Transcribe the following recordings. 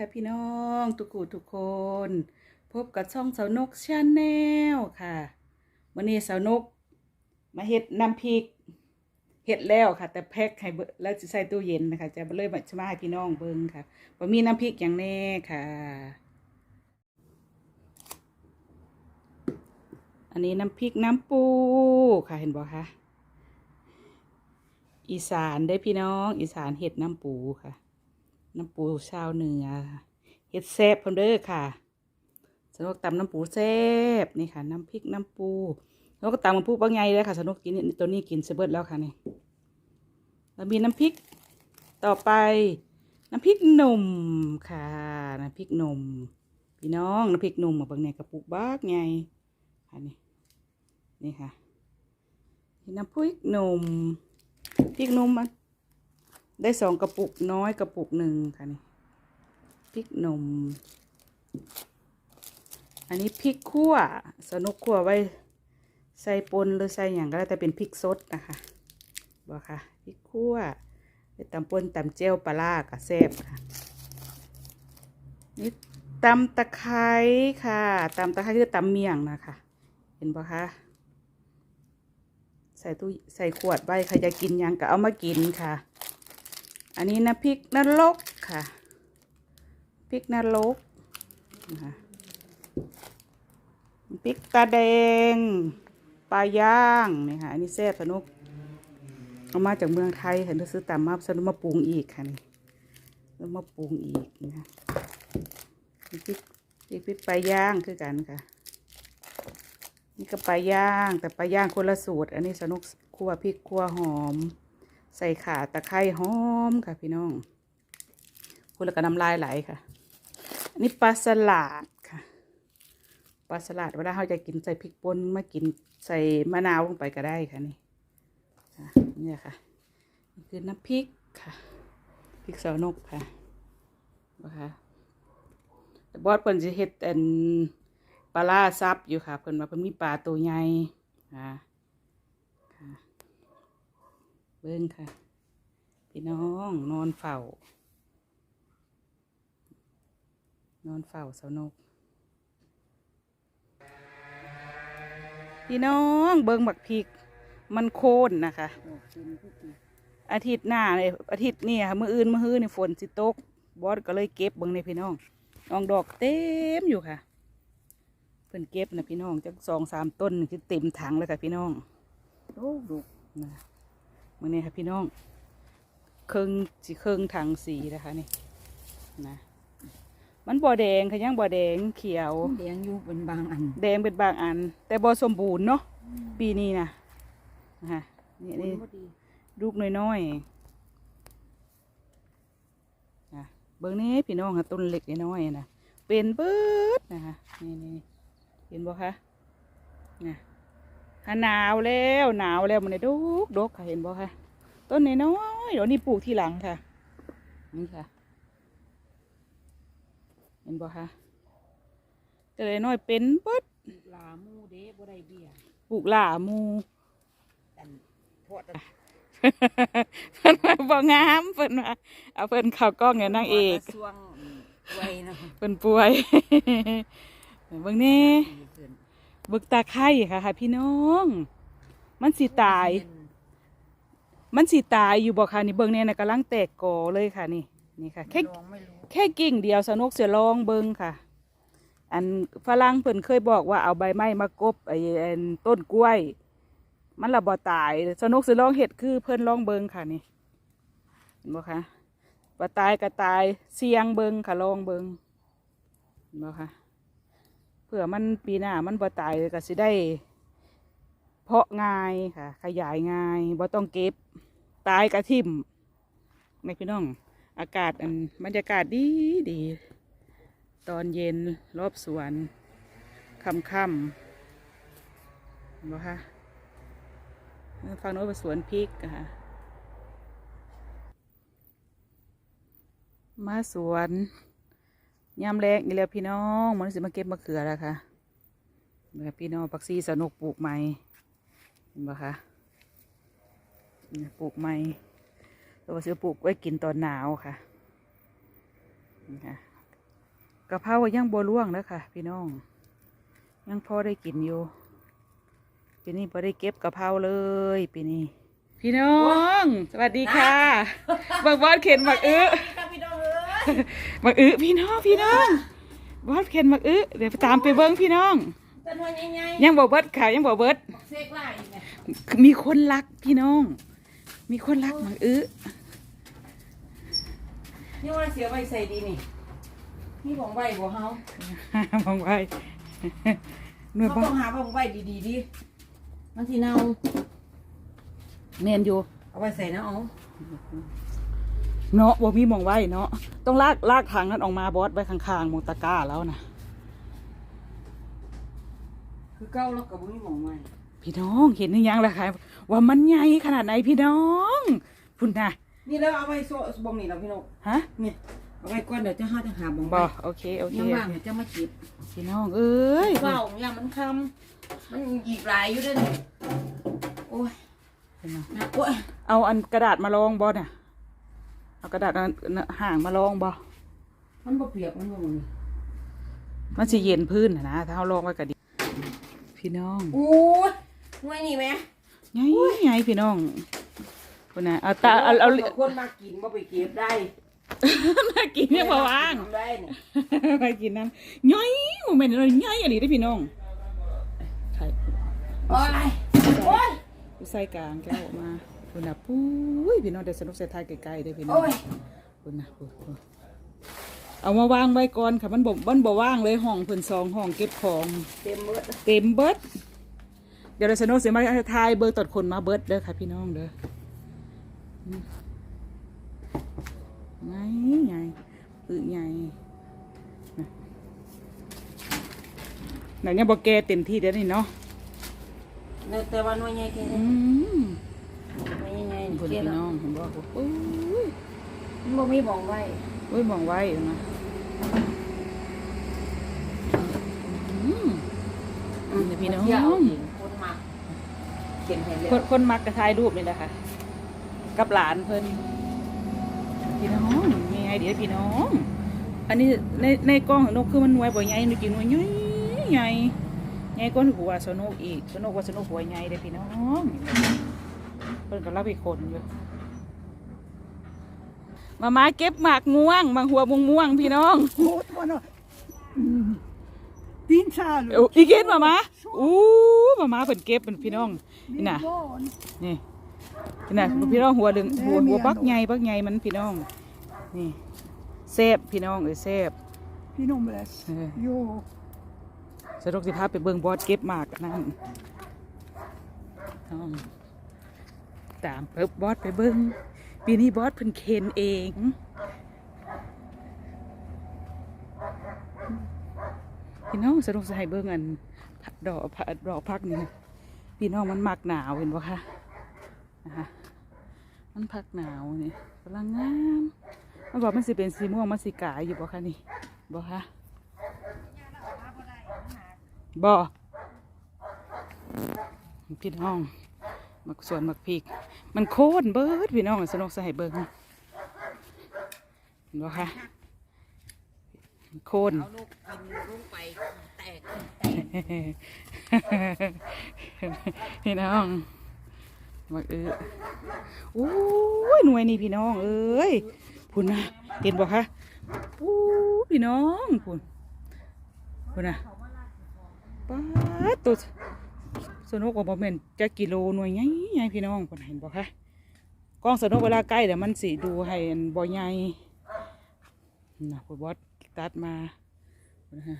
ค่ะพี่น้องทุกคู่ทุกคน พบกับช่องสาวนกชาแนลค่ะวันนี้สาวนก มาเฮ็ดน้ำพริกเฮ็ดแล้วค่ะ แต่แพ็คให้แล้วจะใส่ตู้เย็นนะคะ จะเลยมาจะมาให้พี่น้องเบิ่งค่ะว่ามีน้ำพริกอย่างแน่ค่ะ อันนี้น้ำพริกน้ำปูค่ะเห็นบ่คะอีสานได้พี่น้อง อีสานเห็ดน้ำปูค่ะ น้ำปูชาวเหนือเห็ดแซ่บพร้อมเด้อค่ะสนุกตำน้ำปูแซ่บนี่ค่ะ น้ำพริกน้ำปูแล้วก็ตำมันปูบางไงเลยค่ะสนุกกินตัวนี้กินเสเบิดแล้วค่ะนี่แล้วมีน้ำพริกต่อไป น้ำพริกหนุ่มค่ะ น้ำพริกหนุ่มพี่น้องน้ำพริกหนุ่มมาบางไงกระปุกบ้ากไงค่ะนี่นี่ค่ะน้ำพริกหนุ่มพริกหนุ่มมัน ได้สองกระปุกน้อยกระปุกหนึ่งค่ะนี่พริกหนมอันนี้พริกขั่วสนุกขั่วไว้ใส่ปนหรือใส่อย่างก็ได้แต่เป็นพริกสดนะคะบอกค่ะพริกขั่วไปตำปนตำเจียวปลาร้ากับแซ่บค่ะนี่ตำตะไคร้ค่ะตำตะไคร้คือตำเมี่ยงนะคะ เห็นปะคะใส่ตู้ใส่ขวดไว้ใครจะกินยังก็เอามากินค่ะ อันนี้นะพริกนรกค่ะ พริกนรกนะคะพริกตาแดงปลาย่างนี่ค่ะ อันนี้แซ่บสนุกเอามาจากเมืองไทยเห็นซื้อตามมาสนุกมาปรุงอีกค่ะนี่แล้วมาปรุงอีกนะคะพริกพริกพริกปลาย่างคือกันค่ะ นี่ก็ปลาย่างแต่ปลาย่างคนละสูตร อันนี้สนุกคั่วพริกคั่วหอม ใส่ข่าตะไคร้หอมค่ะพี่น้องพูดแล้วก็น้ำลายไหลค่ะ อันนี้ปลาสลัดค่ะปลาสลัดเวลาเราจะกินใส่พริกป่นมากินใส่มะนาวลงไปก็ได้ค่ะนี่เนี่ยค่ะนี่คือน้ำพริกค่ะพริกสาวนกค่ะนะคะแต่บอสเพิ่นจะเฮ็ดอันปลาล่าซับอยู่ค่ะเพิ่นว่าเพิ่นมีปลาตัวใหญ่ค่ะ เบิ้งค่ะ พี่น้องนอนเฝ้านอนเฝ้าสาวนก พี่น้องเบิ้งบักพริก มันโค่นนะคะ อาทิตย์หน้าเลยอาทิตย์นี่ค่ะมืออื่นมือฮื้อนี่ฝนสิตก บอสก็เลยเก็บเบิ้งในพี่น้องอองดอกเต็มอยู่ค่ะ เพิ่นเก็บนะพี่น้องจักสองสามต้นนี่คือเต็มถังเลยค่ะพี่น้อง โอ้ดูนะ มื่อนี้ค่ะพี่น้องเครื่องสีเครื่องถังสีนะคะนี่นะมันบ่แดงค่ะยังบ่แดงเขียวแดงอยู่เป็นบางอัน แดงเป็นบางอัน แต่บ่สมบูรณ์เนาะปีนี้นะนะคะนี่นี่บ่ดีลูกน้อยๆนะเบิ่งนี้พี่น้องค่ะต้นเล็กน้อยๆนะเป็นเบิดนะคะนี่นี่เห็นบ่คะนะ หาหนาวแล้วหนาวแล้วมันได้ดกดกค่ะเห็นบ่คะต้นน้อยๆเดี๋ยวนี้ปลูกทีหลังค่ะนี่ค่ะ เห็นบ่คะแต่เลยน้อยเป็นเบิดลาหมูเด้บ่ได้เบี้ยปลูกหล่าหมูอันทอดเพิ่นว่าบ่งามเพิ่นว่าเอาเพิ่นเข้ากล้องเนี่ยนางเอกช่วงไว้เนาะเพิ่นป่วยเบิ่งนี่ดีขึ้นเบึกตาไข่ค่ะค่ะ พี่น้อง มันสิตาย มันสิตายอยู่บ่ค่ะนี่เบิ่งเนี่ยนะกำลังแตกกอเลยค่ะนี่นี่ค่ะแค่ลองไม่รู้แค่กิ่งเดียวสนุกเสียลองเบิ่งค่ะ อันฝรั่งเพิ่นเคยบอกว่าเอาใบไม้มากบไอ้อันต้นกล้วย มันละบ่ตายสนุกสิลองเห็ดคือเพิ่นลองเบิ่งค่ะนี่เห็นบ่คะบ่ตายก็ตายเสียงเบิ่งค่ะลองเบิ่งเห็นบ่คะ เพื่อมันปีหน้ามันบ่ตายก็สิได้ เพาะง่ายค่ะ ขยายง่ายบ่ต้องเก็บ ตายกระทิ่มแม่พี่น้อง อากาศอันบรรยากาศดีดี ตอนเย็นรอบสวนค่ำค่ำเห็นบ่คะฟังโน้นเป็นสวนพริกค่ะมาสวน ยามแรงอีกแล้วพี่น้องมันสิมาเก็บมะเขือแล้วค่ะแบบพี่น้องปักซีสนุกปลูกใหม่เห็นปะคะนี่ปลูกใหม่ตัวซื้อปลูกไว้กินตอนหนาวค่ะนี่ค่ะกะเพราก็ยังบัวล่วงแล้วค่ะ พี่น้อง ยังพอได้กินอยู่ปีนี้พอได้เก็บกะเพราเลยปีนี้พี่น้อง สวัสดีค่ะบักบอสเข็นบักอื้อพี่น้องเอ้ย บักอื้อพี่น้องพี่น้องบอสเข็นบักอื้อเดี๋ยวไปตามไปเบิ้งพี่น้องต้นหัวใหญ่ยังบอกเบิดค่ะยังบอกเบิดๆบักเสกไล่อีกเนี่ยมีคนรักพี่น้อง มีคนรักบักอื้อนี่ว่าเสียไว้ใส่ดีนี่นี่ของไว้บ่เฮามองไว้หน่วยเขาบ้าต้องหาของไว้ดีๆดิมันสิเน่าเนียนอยู่เอาไว้ใส่นะเอา เนาะบ่มีหมองไว้เนาะต้องลากลากทางนั้นออกมาบอสไว้ข้างๆหมองตะกร้าแล้วนะคือเก่าแล้วก็บ่มีหมองไว้พี่น้องเห็นหรือยังล่ะคะว่ามันใหญ่ขนาดไหนพี่น้องพุ่นนะนี่แล้วเอาไว้โซะบ่งนี่แล้วพี่น้องฮะนี่เอาไว้ก่อนเดี๋ยวจะหาจะหาบ่งบไว้อโอเคโอเคยังว่างเดี๋ยวจะมาเก็บพี่น้องเอ้ยเฝ้าอย่างมันคำมันอีกหลายอยู่เด้วยนี่โอ้ยเห็นไหมนะโอ้ยเอาอันกระดาษมาลองบอน่ะ เอากระดาษอันห่างมาลองบอมันบ่เปียกมันบ่มึงมันสิเย็นพื้นน่ะนะถ้าเอาลองไว้ก็ดี พี่น้องโอ้ยหน่วยนี่แหมไงไงพี่น้องพุ่นนะเอาตาเอาเอาคนมากินบ่ไปเก็บได้มากินเนี่ยมาว่างทำได้นี่ไปกินน้ำย่อยโมเมนต์อะไรย่อยอันนี้ได้อพี่น้องไข่โอ้ยโอ้ยใส่กลางแก้วออกมา คุณน่ะปุ้ยพี่น้องเดี๋ยวสนุกเสียทายไกลๆได้อพี่น้องโอ้ยคุณน่ะปุ้ยปุ้ยเอามาวางไว้ก่อนค่ะมันบ่มันบ่ว่างเลยห้องเพิ่นซองห้องเก็บของเต็มมือเต็มเบิดเดี๋ยวเราสนุกเสียมาทายเบอร์ตดคนมาเบิดเด้อค่ะพี่น้องเด้ออืมไงไงอึไงน่ะไหนเนี่ยบอกแกเต็มที่เด้อนี่เนาะแต่ว่าหน่วยใหญ่แค่ อื นี้ ม หน่วยใหญ่ๆ คนเก็บพี่แล้วน้องเห็นบอกโอ้ยมันบ่มีบ่องไว้โอ้ยมองไว้นะอืมนี่พี่น้อง เที่ยวเองคนมาเขียนให้เลยคนคนมักกระทายรูปนี่แหละค่ะกับหลานเพิ่นพี่น้องมีไอเดียพี่น้อง อันนี้ในในกล้องของนกคือมันหน่วยบ่ใหญ่หนูจริงหน่วยใหญ่ใหญ่ใหญ่กว่าหัวสนุกอีกสนุกกว่าสนุกหัวใหญ่เด้อพี่น้อง เพิ่นก็รับอีกคนอยู่มามาเก็บหมากม่วงหมากหัวม่วงม่วงๆพี่น้อง Åtvarna. Mm. Din kärlek. เอาอีกเก็บมามาอู้มามาเพิ่นเก็บเป็นพี่น้องนี่ Din น่ะ barn. นี่นี่น่ะพี่น้องหัวดึงหัวหัวปักใหญ่ปักใหญ่มันพี่น้องนี่แซ่บพี่น้องเอ้ยแซ่บ Pinomres. Eh. Jo. สะดวกสิพาไปเบิ่งบอสเก็บหมากอันนั่นน้อง ตามเพิ่บบอสไปเบิ่งปีนี้บอสเพิ่นเคนเองพี่น้องสะดวกสิให้เบิ่งอันดอกผักดอกพักนี่นะพี่น้องมันมักหนาวเห็นบ่คะนะคะมันพักหนาวนี่กำลังงามมันบอกมันสิเป็นสีม่วงมันสิกายอยู่บ่คะนี่บ่คะบ่พี่น้อง มักสวนมักพริกมันโค่นเบิดพี่น้องสนุกใส่เบิ่งเห็นบ่คะโค่นเอาลูกกินลูกไปแตกพี่น้องมักเออโอ้ยหน่วยนี่พี่น้องเอ้ยพุ่นนะเห็นบ่คะโอ้พี่น้องพุ่นพุ่นนะป้าดตัว สนุกกว่าบ่แม่นจะกิโลหน่วยใหญ่ใหญ่พี่น้องพุ่นเห็นบ่คะกล้องสนุกเวลาใกล้เดี๋ยวมันสิดูให้อันบ่ใหญ่นะพุ่นบอสตัดมาพุ่นนะฮะ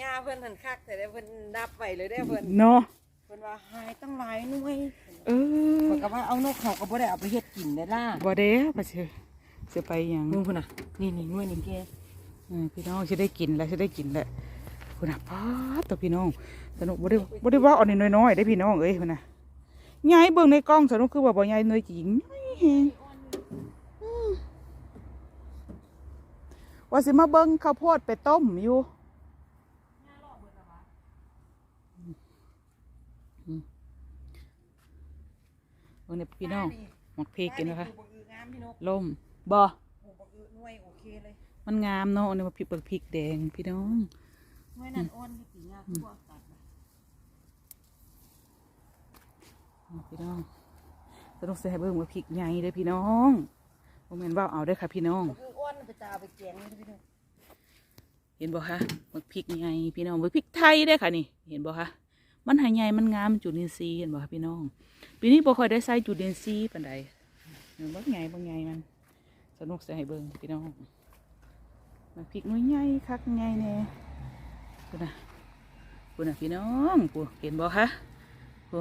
ยาเพิ่นหันคักแต่ได้เพิ่นนับไว้เลยได้อเพิ่นเนาะเพิ่นว่าหายตั้งหลายหน่วยเออเพิ่นก็ว่าเอานกเขาก็บ่ได้เอาไปเฮ็ดกินได้ล่ะบ่เด้ไปเชื่อเสือไปหยังมึงพุ่นน่ะนี่นี่หน่วยนี่แกเออพี่น้องจะได้กินแล้วจะได้กินแล้ว คุณน่ะป้าดตัวพี่น้องสนุกบ่ได้บ่ได้ว่าเอันนี้น้อยๆได้พี่น้องเอ้ยคุณน่ะยายเบิ่งในกล้องสนุกคือว่าบ่ยายเนยจริงใหญ่แฮงอืมว่าสิมาเบิ่งข้าวโพดไปต้มอยู่อืมเบิ่งเนี่ยพี่น้องหมักพริกกินนะคะปลูกบักอืองามพี่นกล่มบ่ปลูกบักอือหน่วยโอเคเลยมันงามเนาะอันนี้มาพริกบักพริกแดงพี่น้อง หน่วยนั่นอ้อนที่ปีหน้าคือบ่ตัดนะพี่น้องสนุกเสียให้เบิ่งว่าพริกใหญ่เด้อพี่น้องโมเมนว่าเอาได้อค่ะพี่น้อง คืออ้อนไปตาเอาไปแกงนี่พี่น้องเห็นบ่คะบักพริกใหญ่พี่น้องบักพริกไทยได้อค่ะนี่ เห็นบ่คะมันหายใหญ่มันงามมันจุลินทรีย์เห็นบ่คะพี่น้องปีนี้บ่ค่อยได้ใส่จุลินทรีย์ปานใดเห็นบ่ใหญ่บ่ใหญ่มันสนุกเสียให้เบิ่งพี่น้องบักพริกน้อยใหญ่คักใหญ่แน่ พุ่นะพุ่นะพี่น้องปูเห็นบ่คะปู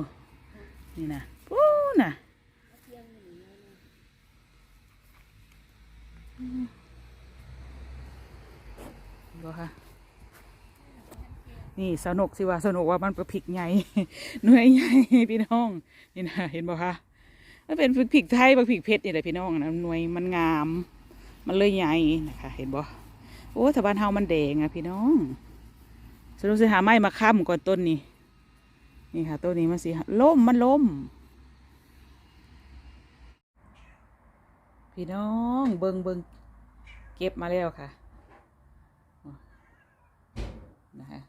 นี่นะปูนะบ่ค่ะนี่สนุกสิว่าสนุกว่ามันเป็นพริกใหญ่หน่วยใหญ่พี่น้องนี่นะเห็นบ่คะมันเป็นพริกไทยบักพริกเผ็ดนี่แหละพี่น้องนะหน่วยมันงาม มันเลยใหญ่นะคะ เห็นบ่โอ้ถ้าบ้านเฮามันแดงอะพี่น้อง สนุกสิหาไม้มาค้ำก่อนต้นนี้ นี่ค่ะต้นนี้มันสิล่มมันล่มพี่น้องเบิงเบิงเก็บมาแล้วค่ะนะคะ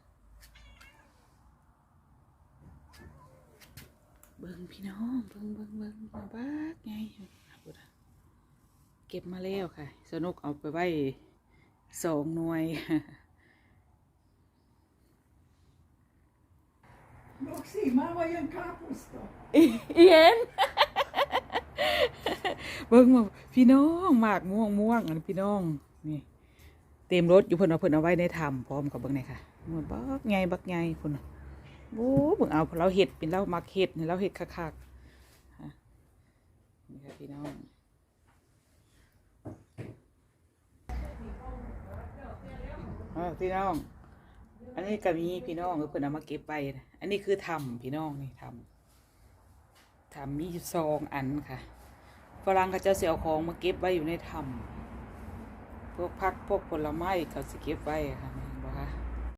เบิงพี่น้องเบิงเบิงเบิงมาบ้ากไงเอาพูดอะเก็บมาแล้วค่ะ สนุกเอาไปไว้สองหน่วย Roxy, mamma gör en kapusta. อีอีเห็นเบิ่งมาพี่น้องหมากม่วงม่วงอันพี่น้องนี่เต็มรถอยู่เพิ่นเอาเพิ่นเอาไว้ในถ้ำพร้อมกับเบิ่งนี่ค่ะหมดบักใหญ่บักใหญ่พุ่นน่ะโอ้เบิ่งเอาเราเห็ดเป็นเรามักเห็ดนี่เราเห็ดคักๆฮะนี่ค่ะพี่น้องอ่าพี่น้อง อันนี้ก็มีพี่น้องเพิ่นเอามาเก็บไปนะอันนี้คือทำพี่น้องนี่ทำทำมีซองอันค่ะฝรั่งเขาจะเสียของมาเก็บไว้อยู่ในถ้ำพวกพักพวกผลไม้เขาจะเก็บไว้ค่ะ